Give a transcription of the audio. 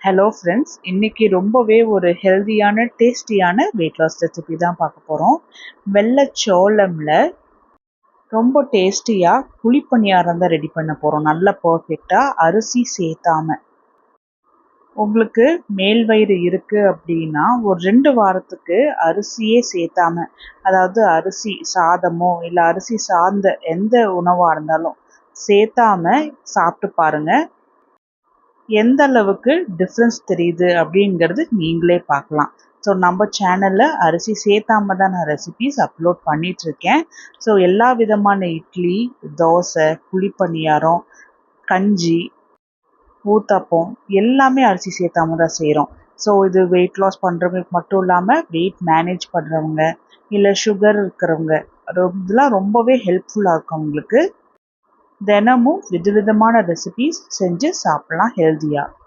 Hello friends இன்னைக்கு ரொம்பவே ஒரு ஹெல்தியான டேஸ்டியான வெயிட் லாஸ் ரெசிபி தான் பார்க்க போகிறோம் வெள்ளைச்சோளம்ல ரொம்ப டேஸ்டியாக குழிப்பணியாரம் தான் ரெடி பண்ண போகிறோம் நல்ல பர்ஃபெக்டாக அரிசி சேர்த்தாம உங்களுக்கு மேல் வயிறு இருக்குது அப்படின்னா ஒரு ரெண்டு வாரத்துக்கு அரிசியே சேர்த்தாம அதாவது அரிசி சாதமோ இல்லை அரிசி சார்ந்த எந்த உணவாக இருந்தாலும் சேர்த்தாம சாப்பிட்டு பாருங்கள் எந்த அளவுக்கு டிஃப்ரென்ஸ் தெரியுது அப்படிங்கிறது நீங்களே பார்க்கலாம். ஸோ நம்ம சேனலில் அரிசி சேர்த்தாம தான் நான் ரெசிபீஸ் அப்லோட் பண்ணிகிட்ருக்கேன் ஸோ எல்லா விதமான இட்லி தோசை குழிப்பணியாரம் கஞ்சி ஊத்தப்பம் எல்லாமே அரிசி சேர்த்தாம தான் செய்கிறோம் ஸோ இது வெயிட் லாஸ் பண்ணுறவங்களுக்கு மட்டும் இல்லாமல் வெயிட் மேனேஜ் பண்ணுறவங்க இல்லை சுகர் இருக்கிறவங்க இதெல்லாம் ரொம்பவே ஹெல்ப்ஃபுல்லாக இருக்கும் அவங்களுக்கு தினமும் விதவிதமான ரெசிபீஸ் செஞ்சு சாப்பிட்லாம் ஹெல்த்தியாக